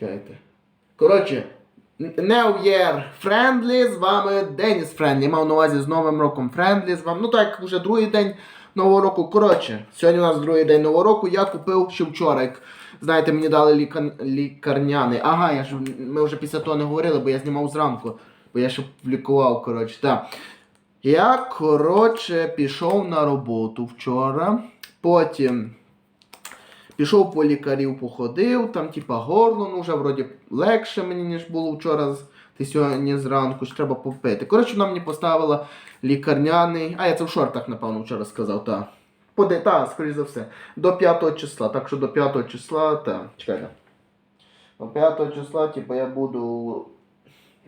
Чекайте. Коротше, New Year Friendly, з вами Деніс Friendly. Мав на увазі з Новим роком Friendly з вами. Ну так, вже другий день Нового року. Коротше, сьогодні у нас другий день Нового року. Я купив ще вчора. Як знаєте, мені дали лікар... лікарняний. Ага, я ж ми вже після того не говорили, бо я знімав зранку. Бо я ще лікував, коротше. Так. Я, коротше, пішов на роботу вчора. Потім. Пішов по лікарів, походив, там, типа, горло, ну вже вроді легше мені, ніж було вчора, ти сьогодні зранку, що треба попити. Коротше, вона мені поставила лікарняний. А, я це в шортах, напевно, вчора сказав, так. Поди, та, скоріш за все. До 5 числа. Так що до 5 числа, та, чекайте. До 5 числа, типа, я буду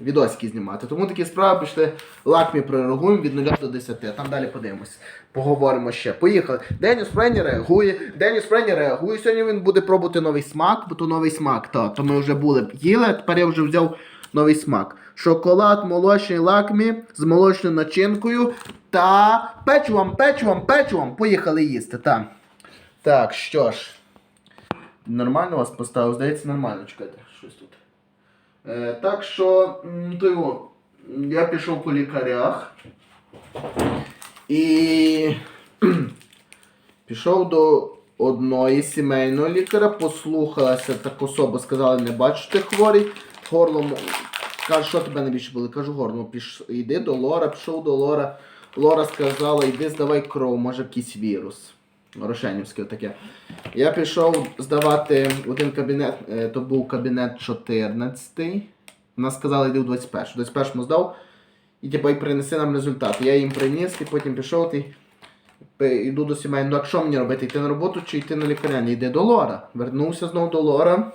відосики знімати. Тому такі справи пішли лакмі пророгуємо від 0 до 10. Там далі подивимось. Поговоримо ще. Поїхали. Деніс Френі реагує. Деніс Френі реагує. Сьогодні він буде пробувати новий смак, бо то новий смак. То, то ми вже були їли, тепер я вже взяв новий смак. Шоколад, молочний лакмі з молочною начинкою та печивом, печивом, печивом. Поїхали їсти. Так. Так, що ж. Нормально вас поставив? Здається, нормально. Чекайте, так що, то його, я пішов по лікарях і пішов до одної сімейного лікаря, послухалася так особа, сказали, не бачу, ти хворий, горлом. Каже, що тебе найбільше були? Кажу, горло, піш... йди до Лора, пішов до Лора. Лора сказала, йди здавай кров, може якийсь вірус. Рошенівське таке. Я пішов здавати один кабінет, е, то був кабінет 14. Вона сказала, йди в 21. В 21 здав. І типу, і принеси нам результати. Я їм приніс, і потім пішов ти. Йду до сімейного. Ну, а що мені робити? Йти на роботу чи йти на лікарняний? Йди до Лора. Вернувся знову до Лора.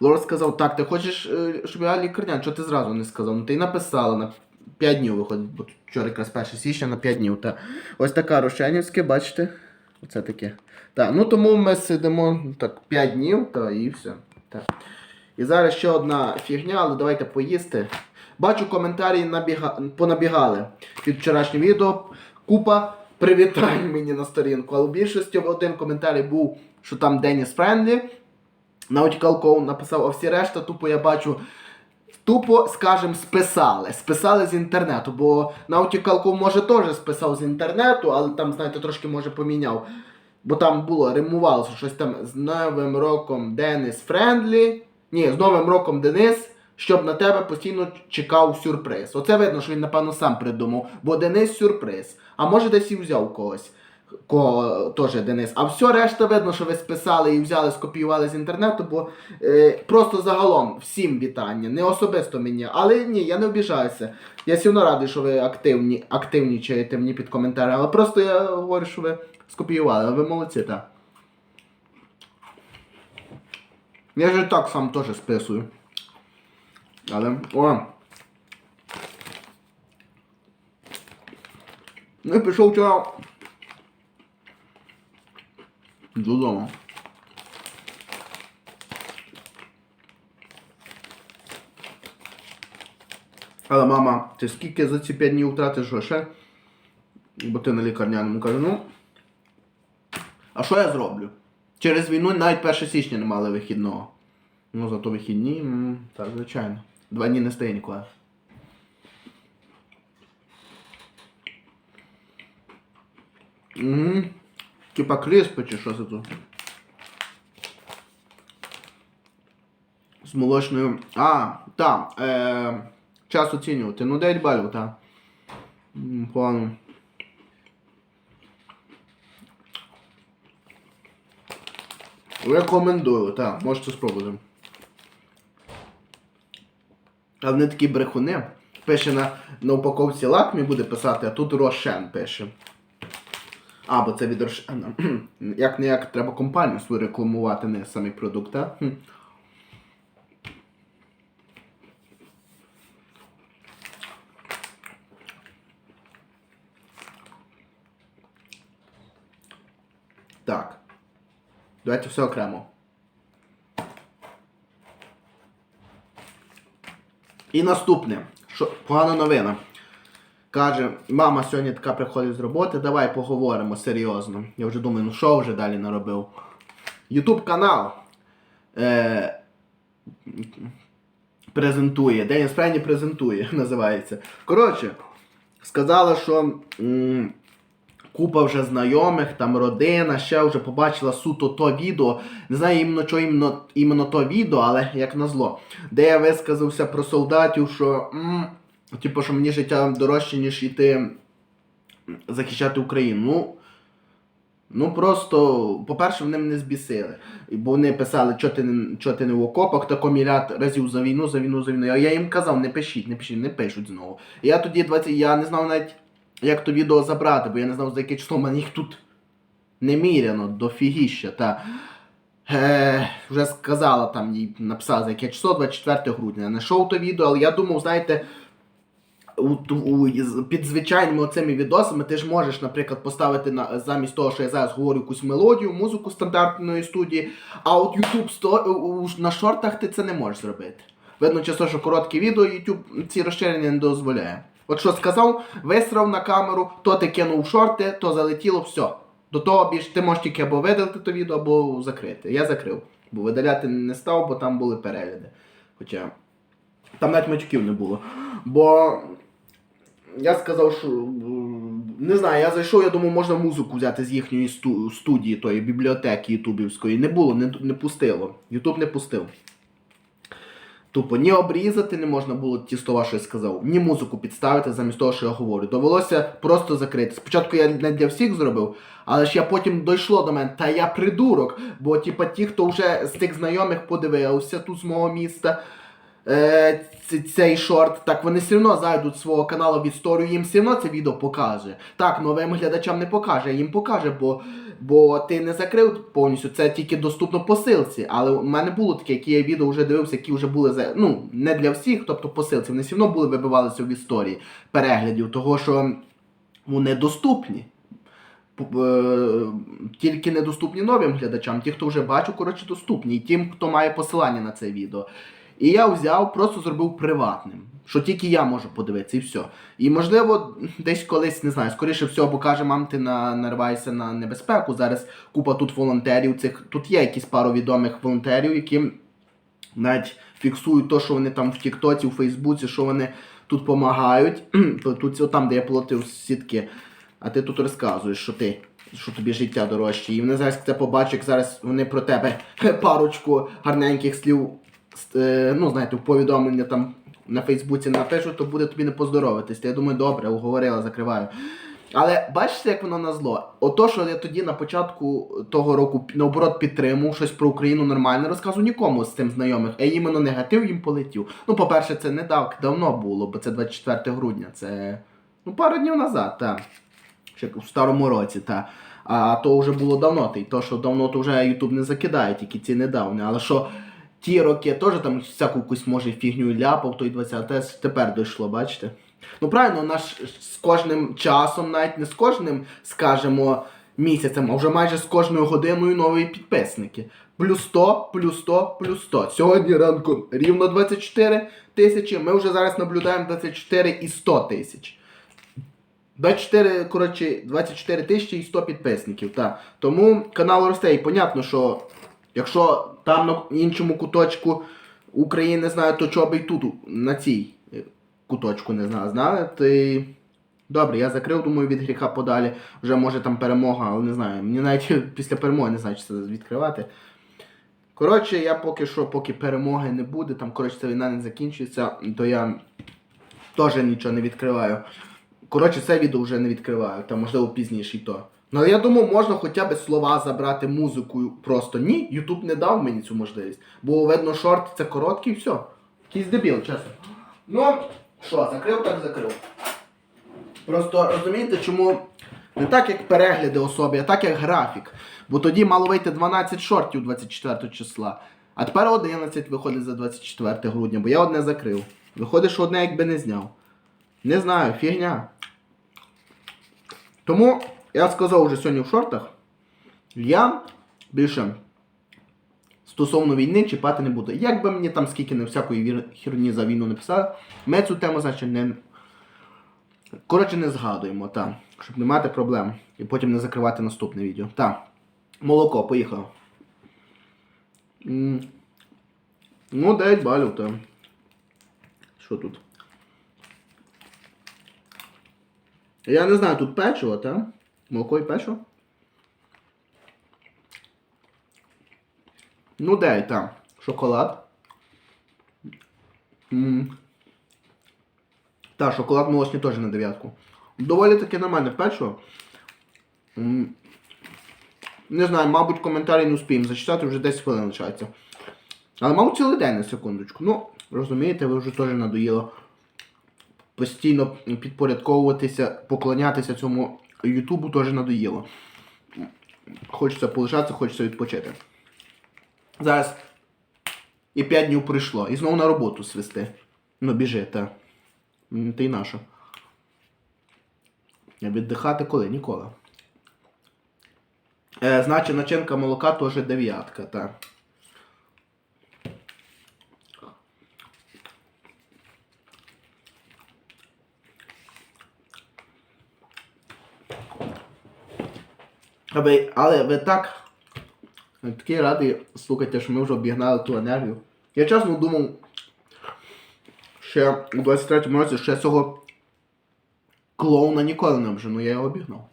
Лора сказав, так, ти хочеш, е, щоб я лікарняний? Чого ти зразу не сказав? Ну ти написала на 5 днів виходить, бо вчора якраз 1 січня на 5 днів. Та. Ось така Рошенівське, бачите? Оце таке. Так, ну тому ми сидимо так 5 днів, та і все. Так. І зараз ще одна фігня, але давайте поїсти. Бачу, коментарі набіга... понабігали під вчорашнім відео. Купа привітань мені на сторінку. Але в більшості один коментарій був, що там Деніс Френдлі. Наутікалков написав, а всі решта, тупо я бачу. Тупо, скажем, списали. Списали з інтернету, бо Наутікалков може теж списав з інтернету, але там, знаєте, трошки може поміняв. Бо там було, римувалося щось там з Новим роком Денис Френдлі. Ні, з Новим роком Денис, щоб на тебе постійно чекав сюрприз. Оце видно, що він, напевно, сам придумав, бо Денис сюрприз. А може десь і взяв когось. Кого теж Денис. А все решта видно, що ви списали і взяли, скопіювали з інтернету, бо е, просто загалом всім вітання, не особисто мені. Але ні, я не обіжаюся. Я одно радий, що ви активні, активнічаєте мені під коментарями. Але просто я говорю, що ви скопіювали, ви молодці, так. Я ж так сам теж списую. Але. О! Ну і пішов вчора. Додому. Але мама, ти скільки за ці 5 днів втратиш грошей? Бо ти на лікарняному кажу, ну. А що я зроблю? Через війну навіть 1 січня не мали вихідного. Ну, зато вихідні, так, звичайно. Два дні не стає ніколи. Угу. Типа криспи що це тут? З молочною. А, так. Е, час оцінювати. Ну 9 балів, так. Погано. Рекомендую, так, можете спробувати. А вони такі брехуни. Пише на, на упаковці лакмі буде писати, а тут Рошен пише. А, бо це від Рошена. Як не як треба компанію свою рекламувати, не самі продукти. Так. Давайте все окремо. І наступне. Що, погана новина. Каже, мама сьогодні така приходить з роботи, давай поговоримо серйозно. Я вже думаю, ну що вже далі наробив. Ютуб канал. Е, презентує. День Есфрені презентує, називається. Коротше, сказала, що м, купа вже знайомих, там родина, ще вже побачила суто то відео. Не знаю іменно, що іменно, іменно то відео, але як назло. Де я висказався про солдатів, що. м, Типу, що мені життя дорожче, ніж йти захищати Україну. Ну, ну просто, по-перше, вони мене збісили. Бо вони писали, що ти, не- ти не в окопах, тако мільярд разів за війну, за війну, за війну. А я їм казав, не пишіть, не пишіть, не пишуть знову. І я тоді 20, я не знав навіть, як то відео забрати, бо я не знав, за яке число в мене їх тут неміряно, дофігіща. Та. Е, вже сказала там, їй написала, за яке число, 24 грудня. Я знайшов то відео, але я думав, знаєте, у, у, під звичайними оцими відосами ти ж можеш, наприклад, поставити на, замість того, що я зараз говорю якусь мелодію, музику стандартної студії, а от YouTube сто, на шортах ти це не можеш зробити. Видно, часто, що короткі відео YouTube ці розширення не дозволяє. От що сказав, висрав на камеру, то ти кинув шорти, то залетіло, все. До того більш ти можеш тільки або видалити то відео, або закрити. Я закрив. Бо видаляти не став, бо там були перегляди. Хоча там навіть матюків не було. Бо я сказав, що не знаю, я зайшов, я думав, можна музику взяти з їхньої сту- студії, тої бібліотеки ютубівської. Не було, не, не пустило. Ютуб не пустив. Тупо ні обрізати не можна було ті слова, що я сказав, ні музику підставити замість того, що я говорю. Довелося просто закрити. Спочатку я не для всіх зробив, але ж я потім дійшло до мене, та я придурок. Бо типа ті, хто вже з тих знайомих подивився тут з мого міста, цей шорт, так вони все одно зайдуть свого каналу в історію, їм все одно це відео покаже. Так, новим глядачам не покаже, їм покаже, бо, бо ти не закрив повністю, це тільки доступно по силці. Але у мене було таке, які я відео вже дивився, які вже були ну, не для всіх, тобто по силці. Вони все одно були вибивалися в історії переглядів, того що вони доступні. Е, Тільки недоступні новим глядачам, ті, хто вже бачив, коротше, доступні, і тим, хто має посилання на це відео. І я взяв, просто зробив приватним, що тільки я можу подивитися, і все. І можливо, десь колись не знаю, скоріше всього, бо каже, мам, ти на, нариваєшся на небезпеку. Зараз купа тут волонтерів. Цих тут є якісь пару відомих волонтерів, які навіть фіксують те, що вони там в Тіктоці, у Фейсбуці, що вони тут допомагають. тут там, де я платив сітки. А ти тут розказуєш, що ти. Що тобі життя дорожче. І вони зараз це побачать, як зараз вони про тебе парочку гарненьких слів, ну, знаєте, повідомлення там на Фейсбуці напишуть, то буде тобі не поздоровитись. Я думаю, добре, уговорила, закриваю. Але бачите, як воно на зло? Ото, що я тоді на початку того року наоборот підтримував щось про Україну нормально, розказував нікому з цим знайомих, а іменно негатив їм полетів. Ну, по-перше, це не так давно було, бо це 24 грудня, це ну, пару днів назад, так. Ще в старому році, та. А то вже було давно, та й то, що давно то вже Ютуб не закидає, тільки ці недавні. Але що ті роки теж там всяку якусь може фігню ляпав, той 20, те тепер дійшло, бачите? Ну правильно, наш з кожним часом, навіть не з кожним, скажімо, місяцем, а вже майже з кожною годиною нові підписники. Плюс 100, плюс 100, плюс 100. Сьогодні ранку рівно 24 тисячі. Ми вже зараз наблюдаємо 24 і 100 тисяч. 24, коротше, 24 тисячі і 100 підписників. Та. Тому канал росте. І понятно, що якщо там на іншому куточку України не знаю, то чого би і тут на цій куточку не знаю, знали, й... Добре, я закрив, думаю, від гріха подалі. Вже може там перемога, але не знаю. Мені навіть після перемоги не знаю, чи це відкривати. Коротше, я поки що, поки перемоги не буде, там, коротше, ця війна не закінчується, то я теж нічого не відкриваю. Коротше, це відео вже не відкриваю, там можливо пізніше і то. Ну я думаю, можна хоча б слова забрати музикою просто. Ні, Ютуб не дав мені цю можливість. Бо видно, шорт це короткий і все. Якийсь дебіл, чесно. Ну, що, закрив, так закрив. Просто розумієте, чому не так, як перегляди особи, а так як графік. Бо тоді мало вийти 12 шортів 24 числа. А тепер 11 виходить за 24 грудня, бо я одне закрив. Виходить, що одне якби не зняв. Не знаю, фігня. Тому я сказав вже сьогодні в шортах. Я більше стосовно війни чіпати не буду. Як би мені там скільки не всякої херні за війну не ми цю тему, значить, не. Коротше, не згадуємо, так. Щоб не мати проблем. І потім не закривати наступне відео. Так. Молоко, поїхав. Ну, 9 балів там. Що тут? Я не знаю, тут печиво, та? Молоко і печиво? Ну, 9 там. Шоколад. М. Та, шоколад молочний теж на дев'ятку. Доволі таки нормальне печиво. М. Не знаю, мабуть, коментарі не успіємо зачитати, вже 10 хвилин лишається. Але мав цілий день на секундочку. Ну, розумієте, ви вже теж надоїло постійно підпорядковуватися, поклонятися цьому Ютубу теж надоїло. Хочеться полишатися, хочеться відпочити. Зараз і 5 днів прийшло. І знову на роботу свисти. Ну, біжи, та. Ти й наша. Віддихати коли? Ніколи. Е, значить, начинка молока теж дев'ятка, так. А Але ви так. я Такий радий слухайте, що ми вже обігнали ту енергію. Я чесно думав, ще у 23-му році ще цього клоуна ніколи не обжену, я його обігнав.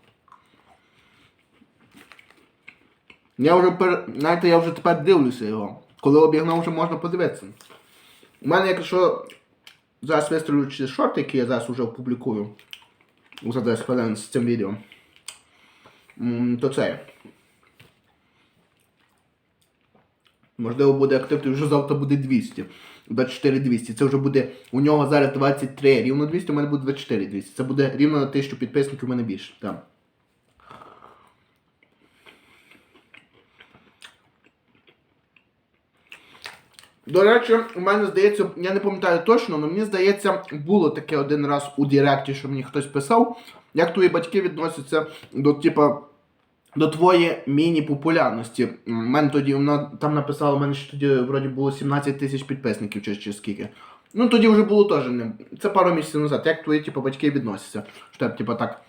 Я вже пер... знаєте, я вже тепер дивлюся його. Коли обігнав, вже можна подивитися. У мене, якщо зараз вистрілю чи шорти, які я зараз вже опублікую за 10 хвилин з цим відео, то це. Можливо, буде актив, то вже завтра буде 200. 24 200. Це вже буде у нього зараз 23. Рівно 200, у мене буде 24 200. Це буде рівно на 1000 підписників, у мене більше. Так. До речі, у мене здається, я не пам'ятаю точно, але мені здається, було таке один раз у Директі, що мені хтось писав, як твої батьки відносяться до, типа, до твоєї міні-популярності. У мене тоді вона там написала, у мене ще тоді вроді було 17 тисяч підписників чи, чи скільки. Ну тоді вже було теж не. Це пару місяців назад. Як твої типу, батьки відносяться? Що типу, так,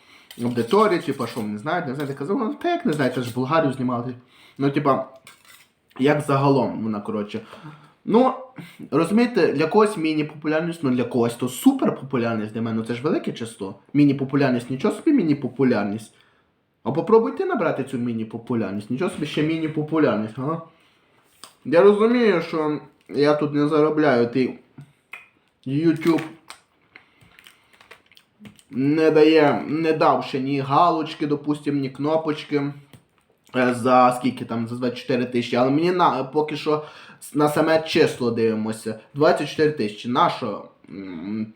аудиторія, типу, що не знають, не знають, я казав, ну та як не знають, це ж Болгарію знімали. Ну, типа, як загалом вона, коротше. Ну, розумієте, для когось міні-популярність, ну для когось то супер-популярність для мене, ну, це ж велике число. Міні-популярність, нічого собі міні-популярність. А попробуйте набрати цю міні-популярність. Нічого собі ще міні-популярність, ага. Я розумію, що я тут не заробляю, ти YouTube не дає, не дав ще ні галочки, допустим, ні кнопочки. За скільки там, за 24 тисячі, але мені на, поки що на саме число дивимося. 24 тисячі. На що?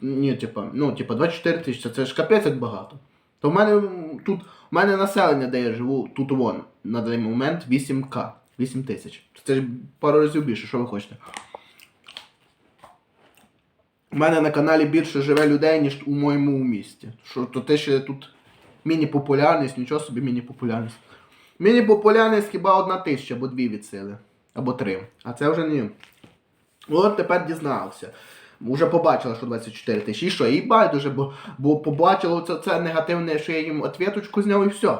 Ні, типа, ну, типа, 24 тисячі, це ж капець як багато. То в мене тут, в мене населення, де я живу, тут вон, на даний момент 8К. 8 тисяч. Це ж пару разів більше, що ви хочете. У мене на каналі більше живе людей, ніж у моєму місті. Що то те ще тут міні-популярність, нічого собі міні-популярність. Міні-популярність хіба одна тисяча або дві від сили. Або три. А це вже ні. От тепер дізнався. Уже побачила, що 24 тисячі. І що, і байдуже, бо, бо побачила це, це негативне, що я їм ответочку зняв і все.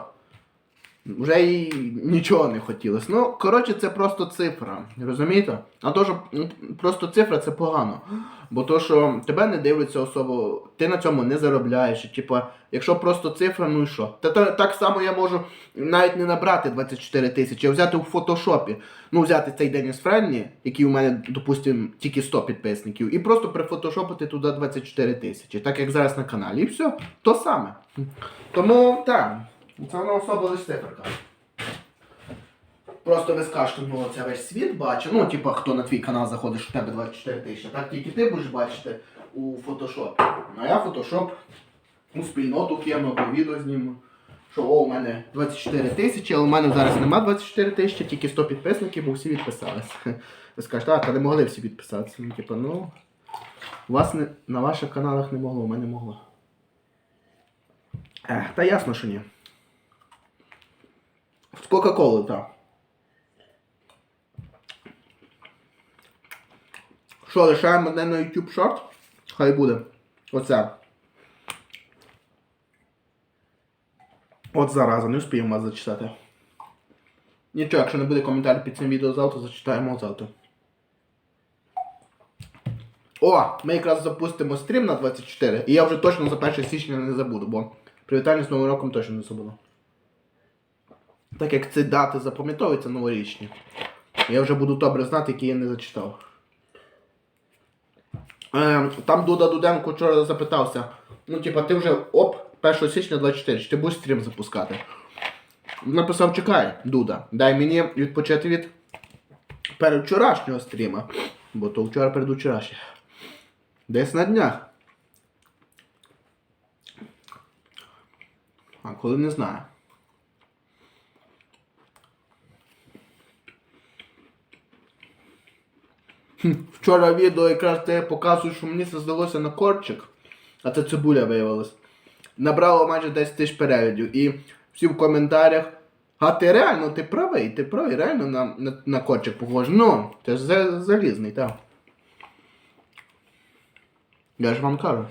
Вже їй нічого не хотілося. Ну, коротше, це просто цифра. Розумієте? А то, що просто цифра це погано. Бо то, що тебе не дивиться особо, ти на цьому не заробляєш. І, Типа, якщо просто цифра, ну і що? Та, та так само я можу навіть не набрати 24 тисячі, а взяти в фотошопі. Ну, взяти цей Деніс Френні, який у мене, допустимо, тільки 100 підписників, і просто прифотошопити туди 24 тисячі, так як зараз на каналі. І все, то саме. Тому так, це воно особа лише циферка. Просто ви скажете, ну це весь світ бачить. Ну, типа, хто на твій канал заходить, що в тебе 24 тисячі. Так тільки ти будеш бачити у фотошопі. Ну, А я фотошоп у спільноту кину, або відео зніму. Що о, у мене 24 тисячі, але у мене зараз нема 24 тисячі, тільки 100 підписників, бо всі відписалися. Ви скажете, а, та не могли всі відписатися. Ну, типа, ну. У вас не, на ваших каналах не могло, у мене могло. Ех, та ясно, що ні. З Кока-Коли, так. Що, лишаємо одне на YouTube Short? Хай буде. Оце. От зараза, не встигємо вас зачитати. Нічого, якщо не буде коментар під цим відео завтра, зачитаємо завтра. О, ми якраз запустимо стрім на 24, і я вже точно за 1 січня не забуду, бо привітання з Новим роком точно не забуду. Так як ці дати запам'ятовуються новорічні, я вже буду добре знати, які я не зачитав. Е, там Дуда Дуденко вчора запитався. Ну, типа, ти вже оп, 1 січня 24, чи ти будеш стрім запускати? Написав, чекай, Дуда, дай мені відпочити від передвчорашнього стріма. Бо то вчора передвчорашнє. Десь на днях. А коли не знаю. Вчора відео якраз те показує, що мені це здалося на корчик, а це цибуля виявилась. Набрало майже 10 тисяч переглядів. І всі в коментарях. А ти реально, ти правий, ти правий, реально на, на, на корчик похож. Ну, ти ж залізний, так. Я ж вам кажу.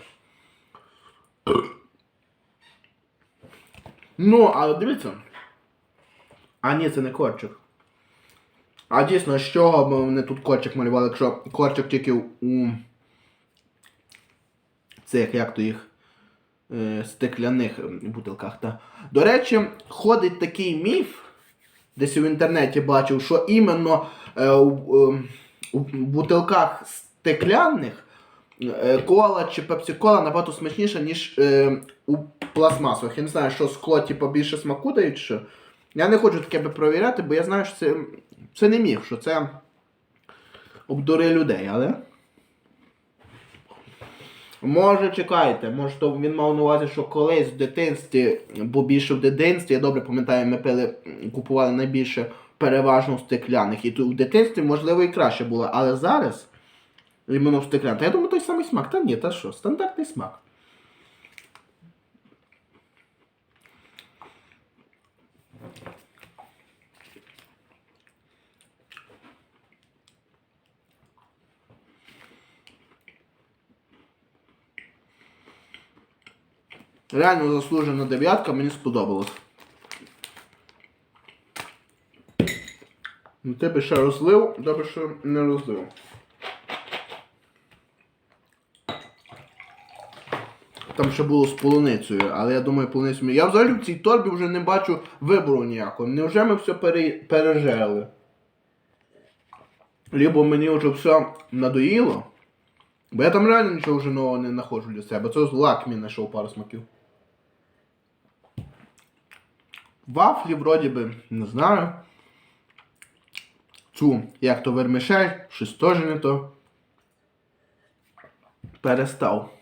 Ну, але дивіться. А ні, це не корчик. А дійсно, з чого б вони тут корчик малювали, якщо корчик тільки у цих, як то їх, е, стекляних бутилках. Та. До речі, ходить такий міф, десь в інтернеті бачив, що іменно е, у, у бутилках стекляних е, кола чи пепсі-кола набагато смачніша, ніж е, у пластмасових. Я не знаю, що скло типу, більше смаку дають, що. Я не хочу таке би провіряти, бо я знаю, що це, це не міф, що це обдури людей, але. Може, чекайте, може то він мав на увазі, що колись в дитинстві, бо більше в дитинстві, я добре пам'ятаю, ми пили, купували найбільше переважно в стекляних. І в дитинстві, можливо, і краще було, але зараз іменно в стекляних. Я думаю, той самий смак. Та ні, та що, стандартний смак. Реально заслужена дев'ятка, мені сподобалось. Ну, ти би ще розлив, я би ще не розлив. Там ще було з полуницею, але я думаю, полуницю. Я взагалі в цій торбі вже не бачу вибору ніякого. Невже ми все пере... пережили? Либо мені вже все надоїло. Бо я там реально нічого вже нового не знаходжу для себе. Це з лакмі знайшов пару смаків. Вафлі, вроді би, не знаю. Цю, як то вермішель, щось теж не то. Перестав.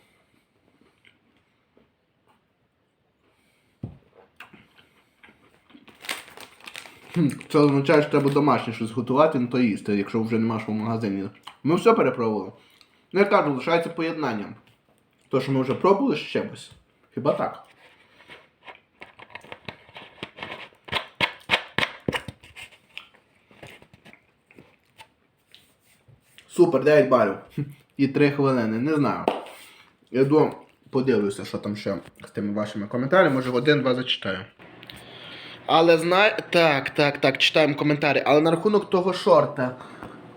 Це означає, що треба домашнє щось готувати, не то їсти, якщо вже нема в магазині. Ми все перепробували. Ну я кажу, лишається поєднання. То, що ми вже пробували з чимось. Хіба так? Супер, 9 балів. І 3 хвилини, не знаю. Йду подивлюся, що там ще з тими вашими коментарями, може один-два зачитаю. Але знай... Так, так, так, читаємо коментарі. Але на рахунок того шорта,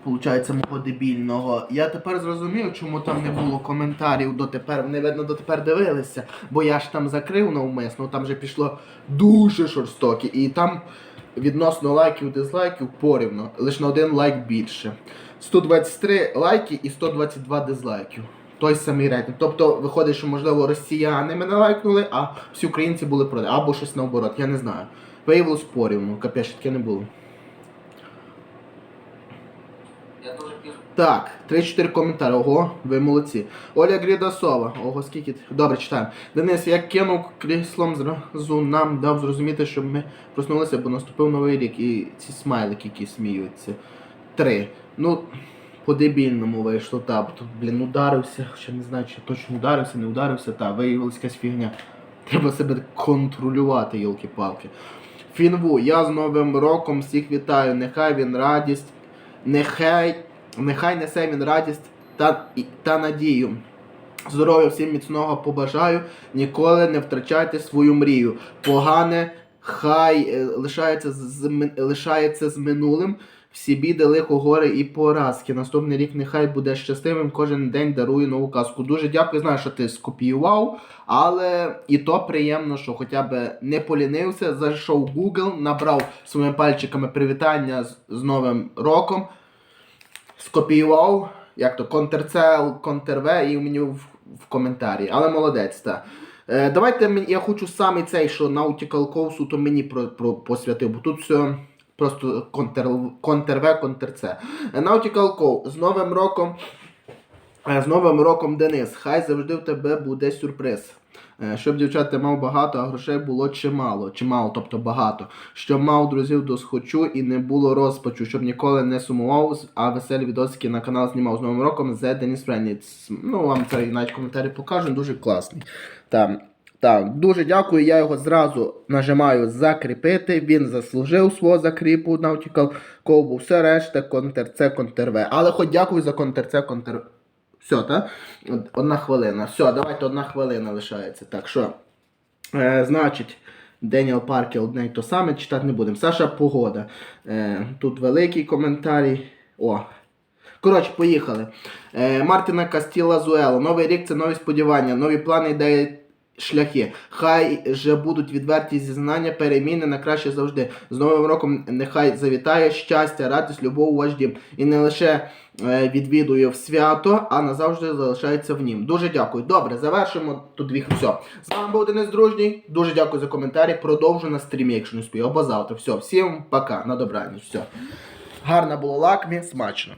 получається, мого дебільного, я тепер зрозумів, чому там не було коментарів дотепер. Вони, видно, дотепер дивилися, бо я ж там закрив навмисно, там вже пішло дуже жорстокі. І там відносно лайків, дизлайків порівно, лише на один лайк більше. 123 лайки і 122 дизлайків. Той самий рейтинг. Тобто виходить, що можливо росіяни мене лайкнули, а всі українці були проти. Або щось наоборот, я не знаю. Виявилось порівну, капець, таке не було. Я дуже. Так, 3-4 коментарі. Ого, ви молодці. Оля Грідасова. Ого, скільки. Добре, читаємо. Денис, я кинув кріслом зразу нам дав зрозуміти, щоб ми проснулися, бо наступив новий рік і ці смайлики, які сміються. Три. Ну, по-дебільному вийшло, так. Тут, блін, ударився. Ще не знаю, чи точно ударився, не ударився, та виявилась якась фігня. Треба себе контролювати, йолки-палки. Фінву, я з Новим роком всіх вітаю. Нехай він радість, нехай, нехай несе він радість та, та надію. Здоров'я всім міцного побажаю. Ніколи не втрачайте свою мрію. Погане хай е, лишається з, лишається з минулим. Всі біди, лихо, гори і поразки. Наступний рік нехай буде щасливим. Кожен день дарує нову казку. Дуже дякую. Знаю, що ти скопіював, але і то приємно, що хоча б не полінився. Зайшов Google, набрав своїми пальчиками привітання з, з Новим роком, скопіював, як то Ctrl-C, Ctrl-V і мені в, в коментарі. Але молодець, так. Е, давайте я хочу саме цей, що Nautical Coast, то мені про, про, посвятив, бо тут все просто Ctrl-C. Е, Nautical Cove, з Новим роком. е, З Новим роком, Денис. Хай завжди в тебе буде сюрприз. Е, Щоб дівчат ти мав багато, а грошей було чимало. Чимало, тобто багато. Щоб мав друзів до схочу і не було розпачу, щоб ніколи не сумував, а веселі відосики на канал знімав з Новим роком The Денис Френніц. Ну, вам це навіть коментарі покажу, дуже класний. Так, так, дуже дякую. Я його зразу нажимаю закріпити. Він заслужив свого закріпу Nautical Cove. Все решта Ctrl-C, Ctrl-V. Але хоч дякую за Ctrl-C, Ctrl... Все, так? Одна хвилина. Все, давайте одна хвилина лишається. Так що, е, значить, Деніел Паркер одне й то саме, читати не будемо. Саша Погода. Е, тут великий коментарій. О. Коротше, поїхали. Е, Мартіна Кастіла Зуело. Новий рік це нові сподівання, нові плани, ідеї. Шляхи. Хай же будуть відверті зізнання, переміни на краще завжди. З Новим роком нехай завітає щастя, радість, любов у ваш дім. І не лише е, відвідує в свято, а назавжди залишається в нім. Дуже дякую. Добре, завершимо тут дві. Все. З вами був Денис Дружній. Дуже дякую за коментарі. Продовжу на стрімі, якщо не спію. Або завтра. Все, всім пока. На добраніч. Все. Гарна була лакмі, смачно.